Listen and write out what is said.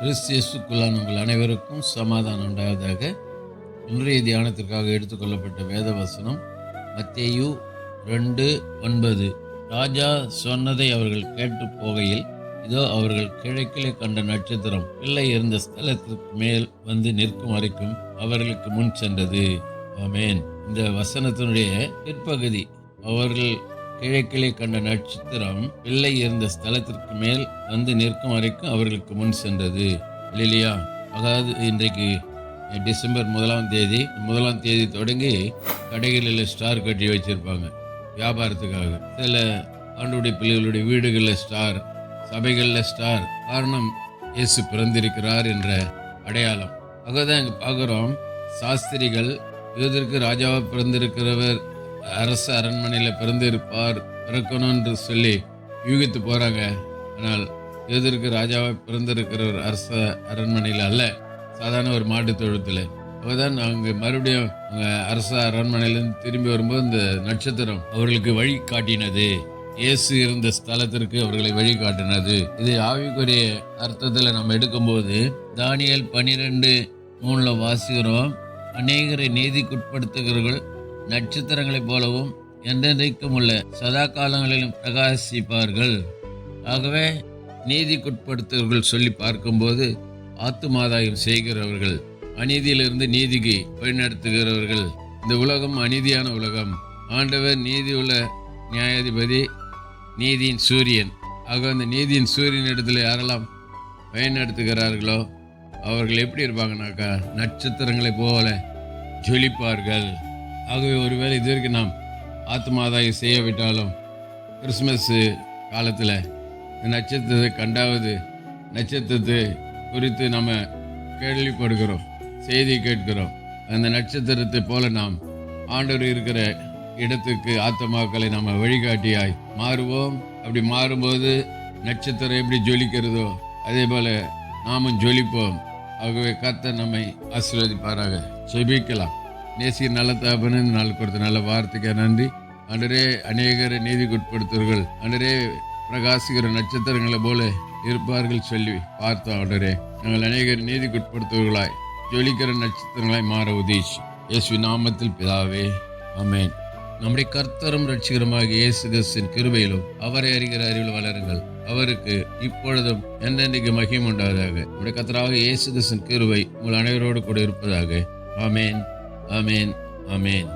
கிறிஸ்தியசுக்குள்ளான உங்கள் அனைவருக்கும் சமாதானம் உண்டாவதாக இன்றைய தியானத்திற்காக எடுத்துக்கொள்ளப்பட்ட வேத வசனம் மத்தேயு ரெண்டு ஒன்பது. ராஜா சொன்னதை அவர்கள் கேட்டு போகையில் இதோ அவர்கள் கிழக்கிலே கண்ட நட்சத்திரம் பிள்ளை இருந்த ஸ்தலத்திற்கு மேல் வந்து நிற்கும் வரைக்கும் அவர்களுக்கு முன் சென்றது. ஆமேன். இந்த வசனத்தினுடைய பிற்பகுதி அவர்கள் கிழக்கிலே கண்ட நட்சத்திரம் பிள்ளை இருந்த ஸ்தலத்திற்கு மேல் வந்து நிற்கும் வரைக்கும் அவர்களுக்கு முன் சென்றது. இல்லையா அதாவது இன்றைக்கு டிசம்பர் முதலாம் தேதி முதலாம் தேதி தொடங்கி கடைகளில் ஸ்டார் கட்டி வச்சிருப்பாங்க வியாபாரத்துக்காக. சில ஆண்டுடைய பிள்ளைகளுடைய வீடுகளில் ஸ்டார் சபைகளில் ஸ்டார் காரணம் இயேசு பிறந்திருக்கிறார் என்ற அடையாளம். ஆகதான் இங்கே பார்க்குறோம் சாஸ்திரிகள் யூதருக்கு ராஜாவாக பிறந்திருக்கிறவர் அரசு அரண்மனையில் பிறந்திருப்பார் பிறக்கணும் என்று சொல்லி யூகித்து போகிறாங்க ஆனால் யூதருக்கு ராஜாவாக பிறந்திருக்கிறவர் அரச அரண்மனையில் அல்ல சாதாரண ஒரு மாட்டு தொழுத்தில். அப்போதான் அவங்க மறுபடியும் அவங்க அரச அரண்மனையிலேருந்து திரும்பி வரும்போது இந்த நட்சத்திரம் அவர்களுக்கு வழி காட்டினது. இயேசு இருந்த ஸ்தலத்திற்கு அவர்களை வழி காட்டினது. இது ஆவிக்குரிய அர்த்தத்தில் நம்ம எடுக்கும்போது தானியல் பனிரெண்டு மூணில் வாசிக்கிறோம். அநேகரை நீதிக்குட்படுத்துகிறவர்கள் நட்சத்திரங்களைப் போலவும் என்றென்றைக்கும் உள்ள சதா காலங்களிலும் பிரகாசிப்பார்கள். ஆகவே நீதிக்குட்படுத்துவர்கள் சொல்லி பார்க்கும்போது ஆத்துமாதாயம் செய்கிறவர்கள் அநீதியிலிருந்து நீதிக்கு வழிநடத்துகிறவர்கள். இந்த உலகம் அநீதியான உலகம். ஆண்டவர் நீதி உள்ள நியாயாதிபதி நீதியின் சூரியன். ஆக அந்த நீதியின் சூரியன் இடத்துல யாரெல்லாம் வழிநடத்துகிறார்களோ அவர்கள் எப்படி இருப்பாங்கனாக்கா நட்சத்திரங்களைப் போல ஜொலிப்பார்கள். ஆகவே ஒருவேளை இது வரைக்கும் நாம் ஆத்மாதாயம் செய்யவிட்டாலும் கிறிஸ்மஸ்ஸு காலத்தில் இந்த நட்சத்திரத்தை கண்டாவது நட்சத்திரத்தை குறித்து நம்ம கேள்விப்படுகிறோம் செய்தி கேட்கிறோம். அந்த நட்சத்திரத்தை போல நாம் ஆண்டவர் இருக்கிற இடத்துக்கு ஆத்மாக்களை நம்ம வழிகாட்டியாய் மாறுவோம். அப்படி மாறும்போது நட்சத்திரம் எப்படி ஜொலிக்கிறதோ அதே போல் நாமும் ஜொலிப்போம். ஆகவே கத்த நம்மை ஆசீர்வதிப்பாராக. செபிக்கலாம் நேசிய நல்ல தாபன இந்த நாள் கொடுத்த நல்ல வார்த்தைக்கு நன்றி. அன்றரே அநேகரை நீதிக்குட்படுத்துவர்கள் அன்றரே பிரகாசிக்கிற நட்சத்திரங்களை போல இருப்பார்கள் சொல்லி பார்த்தோம் அன்றரே நாங்கள் அநேகர் நீதிக்குட்படுத்துவர்களாய் ஜொலிக்கிற நட்சத்திரங்களாய் மாற உதீஷ் இயேசு நாமத்தில் பிதாவே அமேன் நம்முடைய கர்த்தரும் ரட்சிகரமாக இயேசு கிறிஸ்தின் கிருபையிலும் அவரை அறிகிற அறிவில் வளருங்கள். அவருக்கு இப்பொழுதும் என்றென்றைக்கு மகிம் உண்டாவதாக. நம்முடைய கர்த்தராக இயேசு கிறிஸ்தின் கிருபை உங்கள் அனைவரோடு கூட இருப்பதாக. ஆமேன். ஆமேன் ஆமேன்